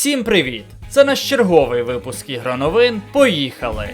Всім привіт! Це наш черговий випуск ігроновин. Поїхали!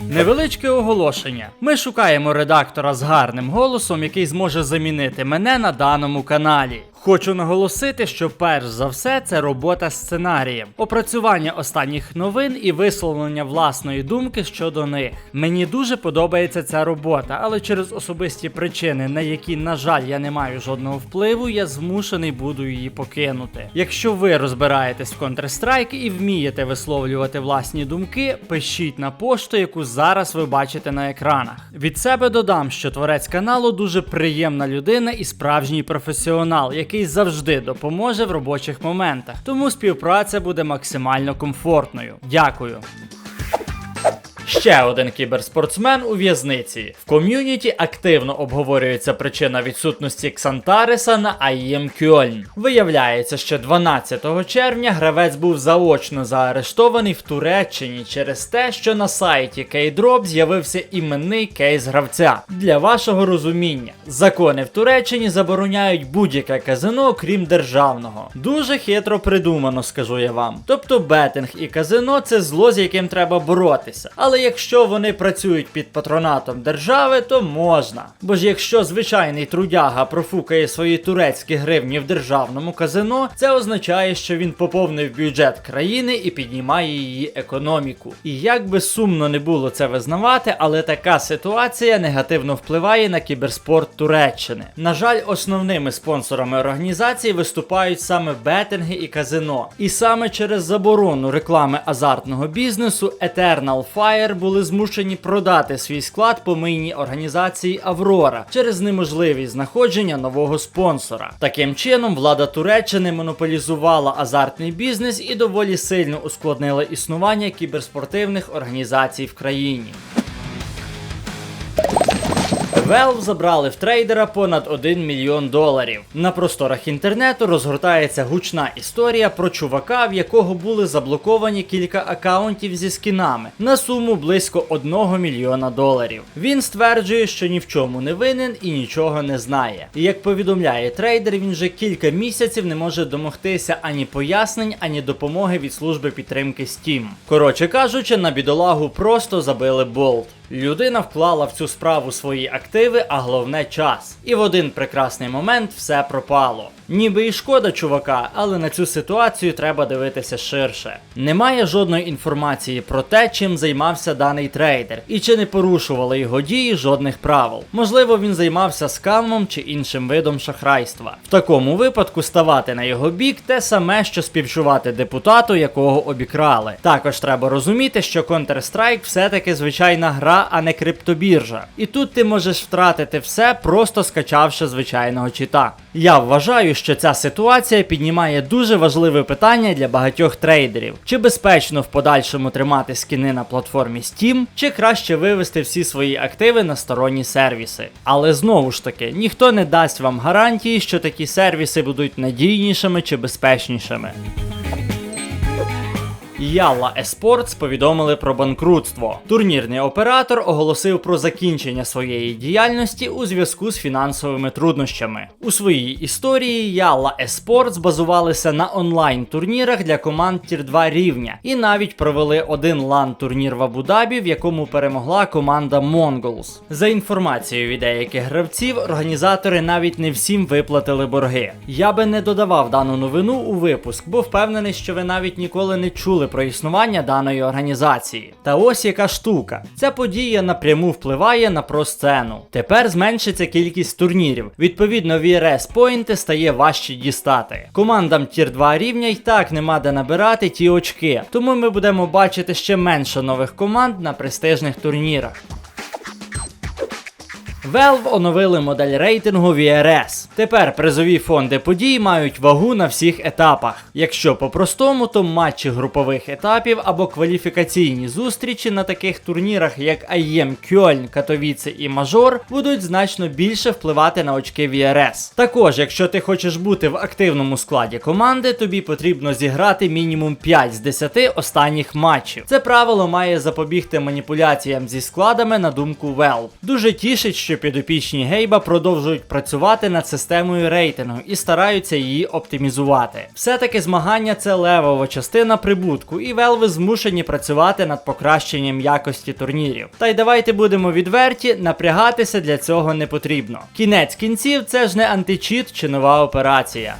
Невеличке оголошення. Ми шукаємо редактора з гарним голосом, який зможе замінити мене на даному каналі. Хочу наголосити, що перш за все це робота сценарієм, опрацювання останніх новин і висловлення власної думки щодо них. Мені дуже подобається ця робота, але через особисті причини, на які, на жаль, я не маю жодного впливу, я змушений буду її покинути. Якщо ви розбираєтесь в Counter-Strike і вмієте висловлювати власні думки, пишіть на пошту, яку зараз ви бачите на екранах. Від себе додам, що творець каналу дуже приємна людина і справжній професіонал, який завжди допоможе в робочих моментах. Тому співпраця буде максимально комфортною. Дякую. Ще один кіберспортсмен у в'язниці. В ком'юніті активно обговорюється причина відсутності Ксантареса на АІМ Кьольн. Виявляється, що 12 червня гравець був заочно заарештований в Туреччині через те, що на сайті Keydrop з'явився іменний кейс гравця. Для вашого розуміння, закони в Туреччині забороняють будь-яке казино, крім державного. Дуже хитро придумано, скажу я вам. Тобто бетинг і казино це зло, з яким треба боротися. Але якщо вони працюють під патронатом держави, то можна. Бо ж якщо звичайний трудяга профукає свої турецькі гривні в державному казино, це означає, що він поповнив бюджет країни і піднімає її економіку. І як би сумно не було це визнавати, але така ситуація негативно впливає на кіберспорт Туреччини. На жаль, основними спонсорами організації виступають саме бетинги і казино. І саме через заборону реклами азартного бізнесу Eternal Fire були змушені продати свій склад помийній організації Аврора через неможливість знаходження нового спонсора. Таким чином, влада Туреччини монополізувала азартний бізнес і доволі сильно ускладнила існування кіберспортивних організацій в країні. Valve забрали в трейдера понад 1 мільйон доларів. На просторах інтернету розгортається гучна історія про чувака, в якого були заблоковані кілька акаунтів зі скінами на суму близько 1 мільйона доларів. Він стверджує, що ні в чому не винен і нічого не знає. І як повідомляє трейдер, він вже кілька місяців не може домогтися ані пояснень, ані допомоги від служби підтримки Steam. Коротше кажучи, на бідолагу просто забили болт. Людина вклала в цю справу свої активи, а головне час. І в один прекрасний момент все пропало. Ніби і шкода чувака, але на цю ситуацію треба дивитися ширше. Немає жодної інформації про те, чим займався даний трейдер, і чи не порушували його дії жодних правил. Можливо, він займався скамом чи іншим видом шахрайства. В такому випадку ставати на його бік те саме, що співчувати депутату, якого обікрали. Також треба розуміти, що Counter-Strike все-таки звичайна гра, а не криптобіржа. І тут ти можеш втратити все, просто скачавши звичайного чита. Я вважаю, що ця ситуація піднімає дуже важливе питання для багатьох трейдерів: чи безпечно в подальшому тримати скіни на платформі Steam, чи краще вивести всі свої активи на сторонні сервіси. Але знову ж таки, ніхто не дасть вам гарантії, що такі сервіси будуть надійнішими чи безпечнішими. Ялла Esports повідомили про банкрутство. Турнірний оператор оголосив про закінчення своєї діяльності у зв'язку з фінансовими труднощами. У своїй історії Ялла Esports базувалися на онлайн-турнірах для команд Тір 2 рівня і навіть провели один лан-турнір в Абу-Дабі, в якому перемогла команда Mongols. За інформацією від деяких гравців, організатори навіть не всім виплатили борги. Я би не додавав дану новину у випуск, бо впевнений, що ви навіть ніколи не чули про існування даної організації. Та ось яка штука. Ця подія напряму впливає на просцену. Тепер зменшиться кількість турнірів. Відповідно, VRS поінти стає важче дістати. Командам Тір 2 рівня й так нема де набирати ті очки, тому ми будемо бачити ще менше нових команд на престижних турнірах. Valve оновили модель рейтингу VRS. Тепер призові фонди подій мають вагу на всіх етапах. Якщо по-простому, то матчі групових етапів або кваліфікаційні зустрічі на таких турнірах, як IEM Кьольн, Катовіце і Мажор, будуть значно більше впливати на очки VRS. Також, якщо ти хочеш бути в активному складі команди, тобі потрібно зіграти мінімум 5 з 10 останніх матчів. Це правило має запобігти маніпуляціям зі складами на думку Valve. Дуже тішить, що підопічні Гейба продовжують працювати над системою рейтингу і стараються її оптимізувати. Все-таки змагання це левова частина прибутку, і велви змушені працювати над покращенням якості турнірів. Та й давайте будемо відверті, напрягатися для цього не потрібно. Кінець кінців це ж не античіт чи нова операція.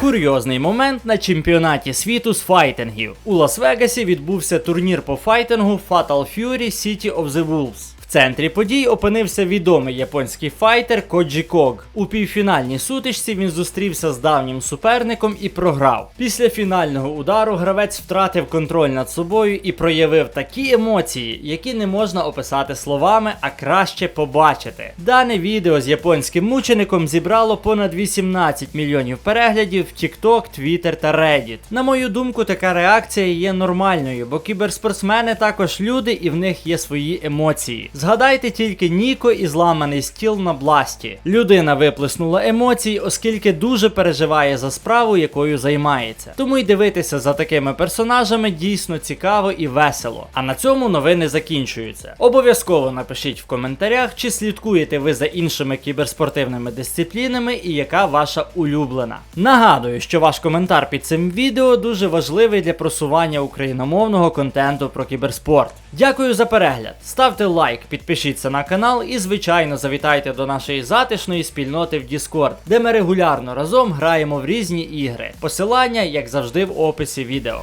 Курйозний момент на чемпіонаті світу з файтингів. У Лас-Вегасі відбувся турнір по файтингу Fatal Fury City of the Wolves. В центрі подій опинився відомий японський файтер Коджі Ког. У півфінальній сутичці він зустрівся з давнім суперником і програв. Після фінального удару гравець втратив контроль над собою і проявив такі емоції, які не можна описати словами, а краще побачити. Дане відео з японським мучеником зібрало понад 18 мільйонів переглядів в TikTok, Twitter та Reddit. На мою думку, така реакція є нормальною, бо кіберспортсмени також люди і в них є свої емоції. Згадайте тільки Ніко і зламаний стіл на бласті. Людина виплеснула емоції, оскільки дуже переживає за справу, якою займається. Тому й дивитися за такими персонажами дійсно цікаво і весело. А на цьому новини закінчуються. Обов'язково напишіть в коментарях, чи слідкуєте ви за іншими кіберспортивними дисциплінами і яка ваша улюблена. Нагадую, що ваш коментар під цим відео дуже важливий для просування україномовного контенту про кіберспорт. Дякую за перегляд. Ставте лайк, підпишіться на канал і, звичайно, завітайте до нашої затишної спільноти в Discord, де ми регулярно разом граємо в різні ігри. Посилання, як завжди, в описі відео.